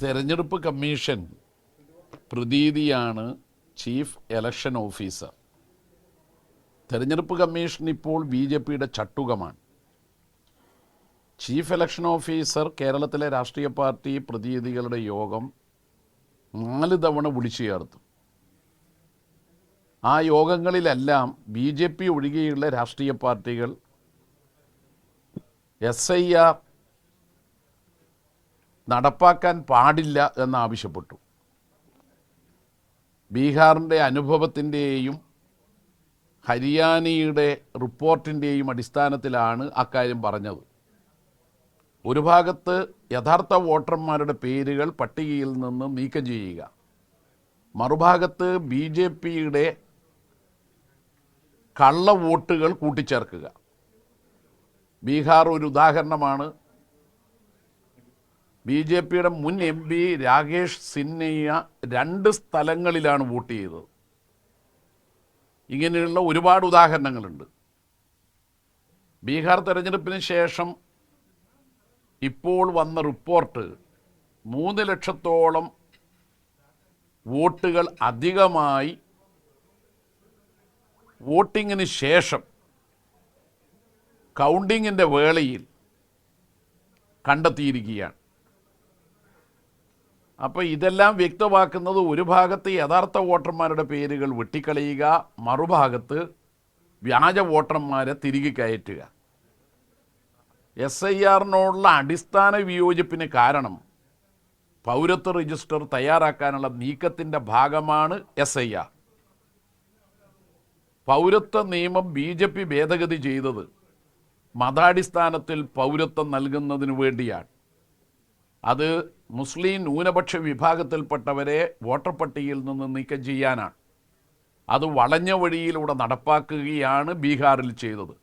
തെരഞ്ഞെടുപ്പ് കമ്മീഷൻ പ്രതീതിയാണ് chief election officer. തെരഞ്ഞെടുപ്പ് കമ്മീഷൻ ഇപ്പോൾ ബി ജെ പിയുടെ ചട്ടുകമാണ്. ചീഫ് ഇലക്ഷൻ ഓഫീസർ കേരളത്തിലെ രാഷ്ട്രീയ പാർട്ടി പ്രതിനിധികളുടെ യോഗം നാല് തവണ വിളിച്ചു ചേർത്തു. ആ യോഗങ്ങളിലെല്ലാം ബി ജെ പി ഒഴികെയുള്ള രാഷ്ട്രീയ പാർട്ടികൾ എസ് ഐ ആർ നടപ്പാക്കാൻ പാടില്ല എന്നാവശ്യപ്പെട്ടു ബീഹാറിന്റെ അനുഭവത്തിന്റെയും ഹരിയാനയുടെ റിപ്പോർട്ടിന്റെയും അടിസ്ഥാനത്തിലാണ് അക്കാര്യം പറഞ്ഞത്. ഒരു ഭാഗത്ത് യഥാർത്ഥ വോട്ടർമാരുടെ പേരുകൾ പട്ടികയിൽ നിന്ന് നീക്കം ചെയ്യുക. മറുഭാഗത്ത് ബി ജെ പിയുടെ കള്ള വോട്ടുകൾ കൂട്ടിച്ചേർക്കുക. ബീഹാർ ഒരു ഉദാഹരണമാണ്. ബി ജെ പിയുടെ മുൻ എം പി രാകേഷ് സിന്നയ്യ രണ്ട് സ്ഥലങ്ങളിലാണ് വോട്ട് ചെയ്തത്. ഇങ്ങനെയുള്ള ഒരുപാട് ഉദാഹരണങ്ങളുണ്ട്. ബീഹാർ തെരഞ്ഞെടുപ്പിന് ശേഷം ഇപ്പോൾ വന്ന റിപ്പോർട്ട് മൂന്ന് ലക്ഷത്തോളം വോട്ടുകൾ അധികമായി വോട്ടിങ്ങിന് ശേഷം കൗണ്ടിങ്ങിന്റെ വേളയിൽ കണ്ടെത്തിയിരിക്കുകയാണ്. അപ്പോൾ ഇതെല്ലാം വ്യക്തമാക്കുന്നത് ഒരു ഭാഗത്ത് യഥാർത്ഥ വോട്ടർമാരുടെ പേരുകൾ വെട്ടിക്കളയുക മറുഭാഗത്ത് വ്യാജ വോട്ടർമാരെ തിരികെ കയറ്റുക. എസ് ഐ ആറിനോടുള്ള അടിസ്ഥാന വിയോജിപ്പിന് കാരണം പൗരത്വ രജിസ്റ്റർ തയ്യാറാക്കാനുള്ള നീക്കത്തിന്റെ ഭാഗമാണ് എസ് ഐ ആർ. പൗരത്വ നിയമം ബി ജെ പി ഭേദഗതി ചെയ്തത് മതാടിസ്ഥാനത്തിൽ പൗരത്വം നൽകുന്നതിനു വേണ്ടിയാണ്. അത് മുസ്ലിം ന്യൂനപക്ഷ വിഭാഗത്തിൽപ്പെട്ടവരെ വോട്ടർ പട്ടികയിൽ നിന്ന് നീക്കം ചെയ്യാനാണ്. അത് വളഞ്ഞ വഴിയിലൂടെ നടപ്പാക്കുകയാണ് ബീഹാറിൽ ചെയ്തത്.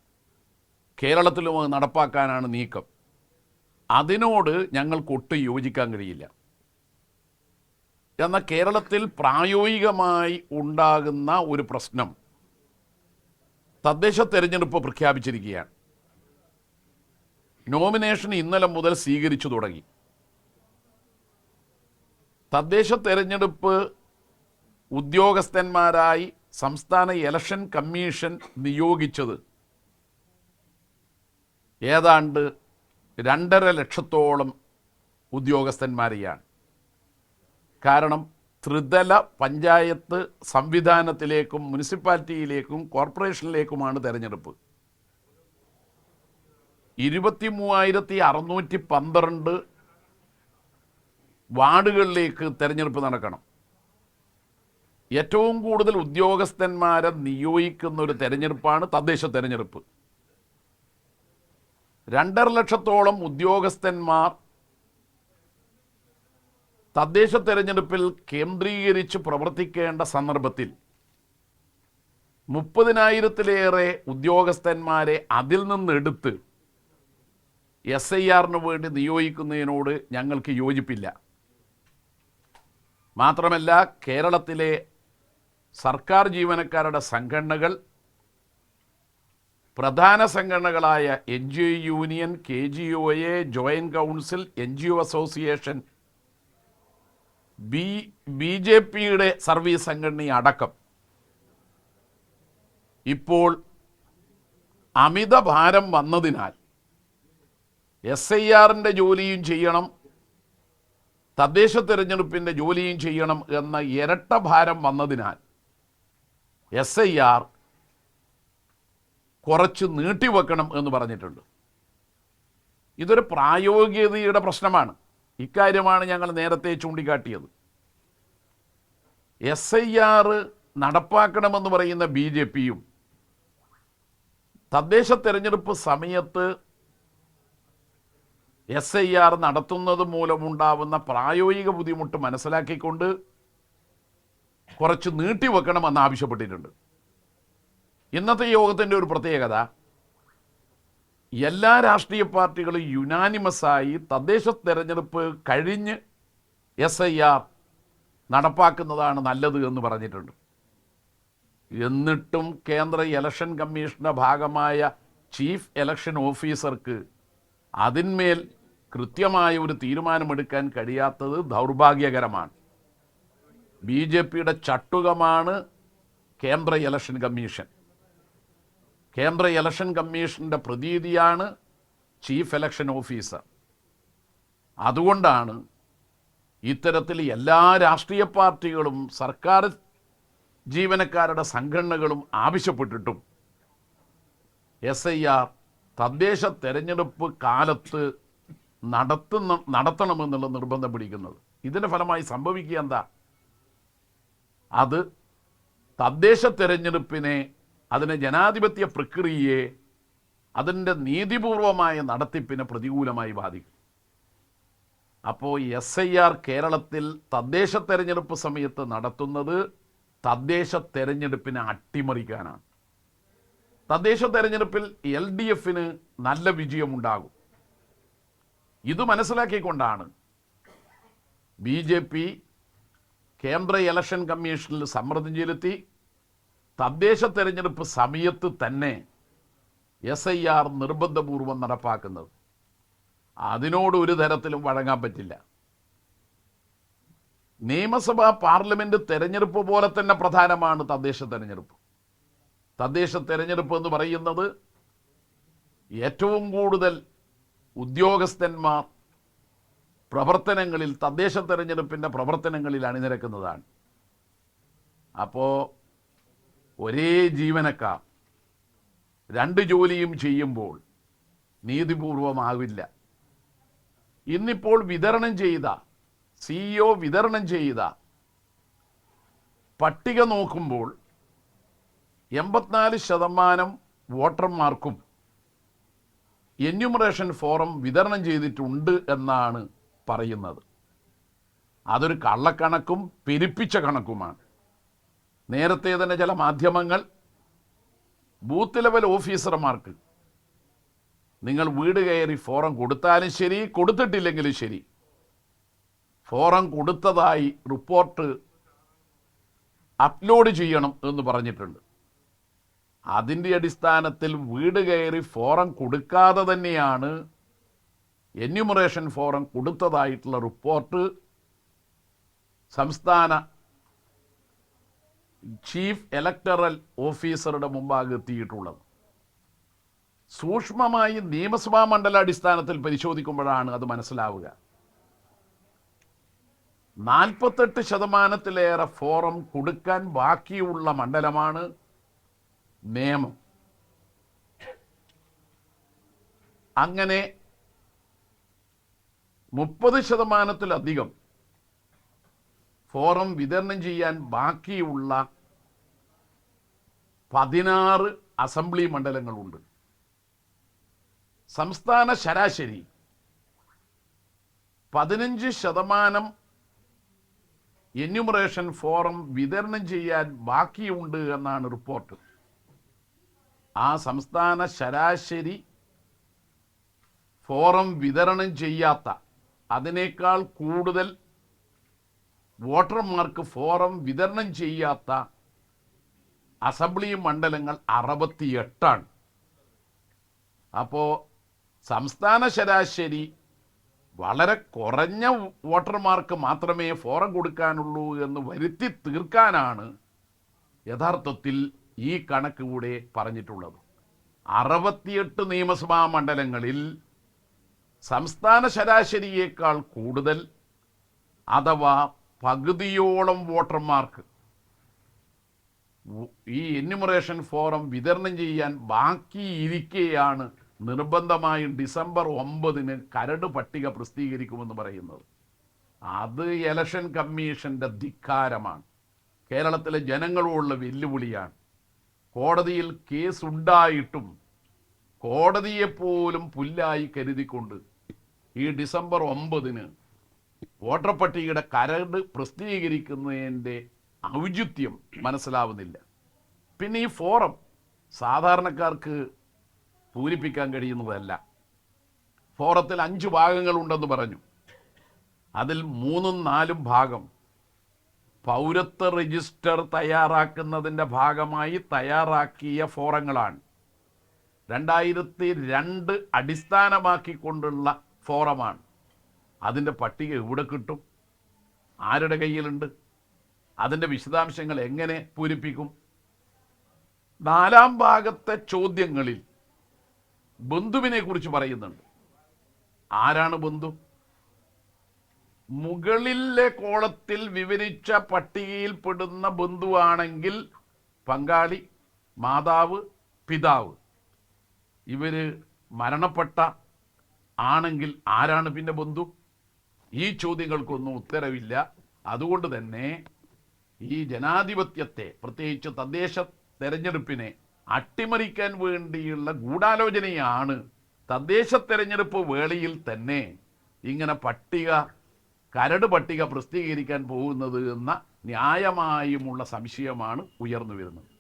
കേരളത്തിലും അത് നടപ്പാക്കാനാണ് നീക്കം. അതിനോട് ഞങ്ങൾക്ക് ഒട്ടും യോജിക്കാൻ കഴിയില്ല. എന്നാൽ കേരളത്തിൽ പ്രായോഗികമായി ഉണ്ടാകുന്ന ഒരു പ്രശ്നം തദ്ദേശ തെരഞ്ഞെടുപ്പ് പ്രഖ്യാപിച്ചിരിക്കുകയാണ്. നോമിനേഷൻ ഇന്നലെ മുതൽ സ്വീകരിച്ചു തുടങ്ങി. തദ്ദേശ തെരഞ്ഞെടുപ്പ് ഉദ്യോഗസ്ഥന്മാരായി സംസ്ഥാന ഇലക്ഷൻ കമ്മീഷൻ നിയോഗിച്ചത് ഏതാണ്ട് രണ്ടര ലക്ഷത്തോളം ഉദ്യോഗസ്ഥന്മാരെയാണ്. കാരണം ത്രിതല പഞ്ചായത്ത് സംവിധാനത്തിലേക്കും മുനിസിപ്പാലിറ്റിയിലേക്കും കോർപ്പറേഷനിലേക്കുമാണ് തെരഞ്ഞെടുപ്പ്. ഇരുപത്തി മൂവായിരത്തി അറുന്നൂറ്റി പന്ത്രണ്ട് വാർഡുകളിലേക്ക് തെരഞ്ഞെടുപ്പ് നടക്കണം. ഏറ്റവും കൂടുതൽ ഉദ്യോഗസ്ഥന്മാരെ നിയോഗിക്കുന്ന ഒരു തെരഞ്ഞെടുപ്പാണ് തദ്ദേശ തെരഞ്ഞെടുപ്പ്. രണ്ടര ലക്ഷത്തോളം ഉദ്യോഗസ്ഥന്മാർ തദ്ദേശ തെരഞ്ഞെടുപ്പിൽ കേന്ദ്രീകരിച്ച് പ്രവർത്തിക്കേണ്ട സന്ദർഭത്തിൽ മുപ്പതിനായിരത്തിലേറെ ഉദ്യോഗസ്ഥന്മാരെ അതിൽ നിന്നെടുത്ത് എസ് ഐ ആറിന് വേണ്ടി നിയോഗിക്കുന്നതിനോട് ഞങ്ങൾക്ക് യോജിപ്പില്ല. മാത്രമല്ല കേരളത്തിലെ സർക്കാർ ജീവനക്കാരുടെ സംഘടനകൾ പ്രധാന സംഘടനകളായ N G O union K G O A joint council N G O association B B J പിയുടെ സർവീസ് സംഘടനയടക്കം ഇപ്പോൾ അമിത ഭാരം വന്നതിനാൽ എസ് ഐ ആറിന്റെ ജോലിയും ചെയ്യണം. തദ്ദേശ തിരഞ്ഞെടുപ്പിന്റെ ജോലിയും ചെയ്യണം എന്ന ഇരട്ട ഭാരം വന്നതിനാൽ എസ് ഐ ആർ കുറച്ച് നീട്ടിവെക്കണം എന്ന് പറഞ്ഞിട്ടുണ്ട്. ഇതൊരു പ്രായോഗികതയുടെ പ്രശ്നമാണ്. ഇക്കാര്യമാണ് ഞങ്ങൾ നേരത്തെ ചൂണ്ടിക്കാട്ടിയത്. എസ് ഐ ആർ നടപ്പാക്കണമെന്ന് പറയുന്ന ബി ജെ പിയും തദ്ദേശ തിരഞ്ഞെടുപ്പ് സമയത്ത് എസ് ഐ ആർ നടത്തുന്നത് മൂലമുണ്ടാവുന്ന പ്രായോഗിക ബുദ്ധിമുട്ട് മനസ്സിലാക്കിക്കൊണ്ട് കുറച്ച് നീട്ടിവെക്കണമെന്ന് ആവശ്യപ്പെട്ടിട്ടുണ്ട്. ഇന്നത്തെ യോഗത്തിന്റെ ഒരു പ്രത്യേകത എല്ലാ രാഷ്ട്രീയ പാർട്ടികളും യുനാനിമസായി തദ്ദേശ തെരഞ്ഞെടുപ്പ് കഴിഞ്ഞ് എസ് ഐ ആർ നടപ്പാക്കുന്നതാണ് നല്ലത് എന്ന് പറഞ്ഞിട്ടുണ്ട്. എന്നിട്ടും കേന്ദ്ര ഇലക്ഷൻ കമ്മീഷന്റെ ഭാഗമായ ചീഫ് ഇലക്ഷൻ ഓഫീസർക്ക് അതിന്മേൽ കൃത്യമായ ഒരു തീരുമാനമെടുക്കാൻ കഴിയാത്തത് ദൗർഭാഗ്യകരമാണ്. ബി ജെ പിയുടെ ചട്ടുകമാണ് കേന്ദ്ര ഇലക്ഷൻ കമ്മീഷൻ. കേന്ദ്ര ഇലക്ഷൻ കമ്മീഷന്റെ പ്രതീതിയാണ് ചീഫ് ഇലക്ഷൻ ഓഫീസർ. അതുകൊണ്ടാണ് ഇത്തരത്തിൽ എല്ലാ രാഷ്ട്രീയ പാർട്ടികളും സർക്കാർ ജീവനക്കാരുടെ സംഘടനകളും ആവശ്യപ്പെട്ടിട്ടും എസ് ഐ ആർ തദ്ദേശ തെരഞ്ഞെടുപ്പ് കാലത്ത് നടത്തുന്ന നടത്തണമെന്നുള്ള നിർബന്ധം പിടിക്കുന്നത്. ഇതിന്റെ ഫലമായി സംഭവിക്കുക എന്താ? അത് തദ്ദേശ തെരഞ്ഞെടുപ്പിനെ അതിനെ ജനാധിപത്യ പ്രക്രിയയെ അതിന്റെ നീതിപൂർവമായ നടത്തിപ്പിനെ പ്രതികൂലമായി ബാധിക്കും. അപ്പോൾ എസ് ഐ ആർ കേരളത്തിൽ തദ്ദേശ തെരഞ്ഞെടുപ്പ് സമയത്ത് നടത്തുന്നത് തദ്ദേശ തെരഞ്ഞെടുപ്പിനെ അട്ടിമറിക്കാനാണ്. തദ്ദേശ തെരഞ്ഞെടുപ്പിൽ എൽ ഡി എഫിന് നല്ല വിജയമുണ്ടാകും. ഇത് മനസ്സിലാക്കിക്കൊണ്ടാണ് ബി ജെ പി കേന്ദ്ര ഇലക്ഷൻ കമ്മീഷനിൽ സമ്മർദ്ദം ചെലുത്തി തദ്ദേശ തെരഞ്ഞെടുപ്പ് സമയത്ത് തന്നെ എസ് ഐ ആർ നിർബന്ധപൂർവം നടപ്പാക്കുന്നത്. അതിനോട് ഒരു തരത്തിലും വഴങ്ങാൻ പറ്റില്ല. നിയമസഭാ പാർലമെന്റ് തെരഞ്ഞെടുപ്പ് പോലെ തന്നെ പ്രധാനമാണ് തദ്ദേശ തെരഞ്ഞെടുപ്പ്. തദ്ദേശ തെരഞ്ഞെടുപ്പ് എന്ന് പറയുന്നത് ഏറ്റവും കൂടുതൽ ഉദ്യോഗസ്ഥന്മാർ പ്രവർത്തനങ്ങളിൽ തദ്ദേശ തെരഞ്ഞെടുപ്പിന്റെ പ്രവർത്തനങ്ങളിൽ അണിനിരക്കുന്നതാണ്. അപ്പോൾ ഒരേ ജീവനക്കാർ രണ്ട് ജോലിയും ചെയ്യുമ്പോൾ നീതിപൂർവമാവില്ല. ഇന്നിപ്പോൾ വിതരണം ചെയ്ത സിഇഒ വിതരണം ചെയ്ത പട്ടിക നോക്കുമ്പോൾ എൺപത്തിനാല് ശതമാനം വോട്ടർമാർക്കും എന്യൂമറേഷൻ ഫോറം വിതരണം ചെയ്തിട്ടുണ്ട് എന്നാണ് പറയുന്നത്. അതൊരു കള്ളക്കണക്കും പെരുപ്പിച്ച കണക്കുമാണ്. നേരത്തെ തന്നെ ചില മാധ്യമങ്ങൾ ബൂത്ത് ലെവൽ ഓഫീസർമാർക്ക് നിങ്ങൾ വീട് കയറി ഫോറം കൊടുത്താലും ശരി കൊടുത്തിട്ടില്ലെങ്കിലും ശരി. ഫോറം കൊടുത്തതായി റിപ്പോർട്ട് അപ്ലോഡ് ചെയ്യണം എന്ന് പറഞ്ഞിട്ടുണ്ട്. അതിന്റെ അടിസ്ഥാനത്തിൽ വീട് കയറി ഫോറം കൊടുക്കാതെ തന്നെയാണ് എന്യൂമറേഷൻ ഫോറം കൊടുത്തതായിട്ടുള്ള റിപ്പോർട്ട് സംസ്ഥാന ചീഫ് ഇലക്ടറൽ ഓഫീസറുടെ മുമ്പാകെ എത്തിയിട്ടുള്ളത്. സൂക്ഷ്മമായി നിയമസഭാ മണ്ഡലാടിസ്ഥാനത്തിൽ പരിശോധിക്കുമ്പോഴാണ് അത് മനസ്സിലാവുക. നാൽപ്പത്തെട്ട് ശതമാനത്തിലേറെ ഫോറം കൊടുക്കാൻ ബാക്കിയുള്ള മണ്ഡലമാണ് നിയമം. അങ്ങനെ മുപ്പത് ശതമാനത്തിലധികം ഫോറം വിതരണം ചെയ്യാൻ ബാക്കിയുള്ള പതിനാറ് അസംബ്ലി മണ്ഡലങ്ങളുണ്ട്. സംസ്ഥാന ശരാശരി പതിനഞ്ച് ശതമാനം എന്യൂമറേഷൻ ഫോറം വിതരണം ചെയ്യാൻ ബാക്കിയുണ്ട് എന്നാണ് റിപ്പോർട്ട്. ആ സംസ്ഥാന ശരാശരി ഫോറം വിതരണം ചെയ്യാത്ത അതിനേക്കാൾ കൂടുതൽ വോട്ടർമാർക്ക് ഫോറം വിതരണം ചെയ്യാത്ത അസംബ്ലി മണ്ഡലങ്ങൾ അറുപത്തിയെട്ടാണ്. അപ്പോൾ സംസ്ഥാന ശരാശരി വളരെ കുറഞ്ഞ വോട്ടർമാർക്ക് മാത്രമേ ഫോറം കൊടുക്കാനുള്ളൂ എന്ന് വരുത്തി തീർക്കാനാണ് യഥാർത്ഥത്തിൽ ഈ കണക്ക് കൂടെ പറഞ്ഞിട്ടുള്ളത്. അറുപത്തിയെട്ട് നിയമസഭാ മണ്ഡലങ്ങളിൽ സംസ്ഥാന ശരാശരിയേക്കാൾ കൂടുതൽ അഥവാ പകുതിയോളം വോട്ടർമാർക്ക് ഈ എന്യൂമറേഷൻ ഫോറം വിതരണം ചെയ്യാൻ ബാക്കിയിരിക്കെയാണ് നിർബന്ധമായും ഡിസംബർ ഒമ്പതിന് കരട് പട്ടിക പ്രസിദ്ധീകരിക്കുമെന്ന് പറയുന്നത്. അത് ഇലക്ഷൻ കമ്മീഷന്റെ ധിക്കാരമാണ്. കേരളത്തിലെ ജനങ്ങളോടുള്ള വെല്ലുവിളിയാണ്. കോടതിയിൽ കേസ് ഉണ്ടായിട്ടും കോടതിയെപ്പോലും പുല്ലായി കരുതിക്കൊണ്ട് ഈ ഡിസംബർ ഒമ്പതിന് വോട്ടർ പട്ടികയുടെ കരട് പ്രസിദ്ധീകരിക്കുന്നതിന്റെ ഔചിത്യം മനസ്സിലാവുന്നില്ല. പിന്നെ ഈ ഫോറം സാധാരണക്കാർക്ക് പൂരിപ്പിക്കാൻ കഴിയുന്നതല്ല. ഫോറത്തിൽ അഞ്ച് ഭാഗങ്ങളുണ്ടെന്ന് പറഞ്ഞു. അതിൽ മൂന്നും നാലും ഭാഗം പൗരത്വ രജിസ്റ്റർ തയ്യാറാക്കുന്നതിന്റെ ഭാഗമായി തയ്യാറാക്കിയ ഫോറങ്ങളാണ്. രണ്ടായിരത്തി രണ്ട് അടിസ്ഥാനമാക്കിക്കൊണ്ടുള്ള ഫോറമാണ്. അതിന്റെ പട്ടിക എവിടെ കിട്ടും? ആരുടെ കയ്യിലുണ്ട്? അതിന്റെ വിശദാംശങ്ങൾ എങ്ങനെ പൂരിപ്പിക്കും? നാലാം ഭാഗത്തെ ചോദ്യങ്ങളിൽ ബന്ധുവിനെ കുറിച്ച് പറയുന്നുണ്ട്. ആരാണ് ബന്ധു? മുകളിലെ കോളത്തിൽ വിവരിച്ച പട്ടികയിൽപ്പെടുന്ന ബന്ധുവാണെങ്കിൽ പങ്കാളി മാതാവ് പിതാവ്. ഇവർ മരണപ്പെട്ട ആണെങ്കിൽ ആരാണ് പിന്നെ ബന്ധു? ഈ ചോദ്യങ്ങൾക്കൊന്നും ഉത്തരവില്ല. അതുകൊണ്ട് തന്നെ ഈ ജനാധിപത്യത്തെ പ്രത്യേകിച്ച് തദ്ദേശ തെരഞ്ഞെടുപ്പിനെ അട്ടിമറിക്കാൻ വേണ്ടിയുള്ള ഗൂഢാലോചനയാണ് തദ്ദേശ തെരഞ്ഞെടുപ്പ് വേളയിൽ തന്നെ ഇങ്ങനെ പട്ടിക കരട് പട്ടിക പ്രസിദ്ധീകരിക്കാൻ പോകുന്നത് എന്ന ന്യായമായുമുള്ള സംശയമാണ് ഉയർന്നു വരുന്നത്.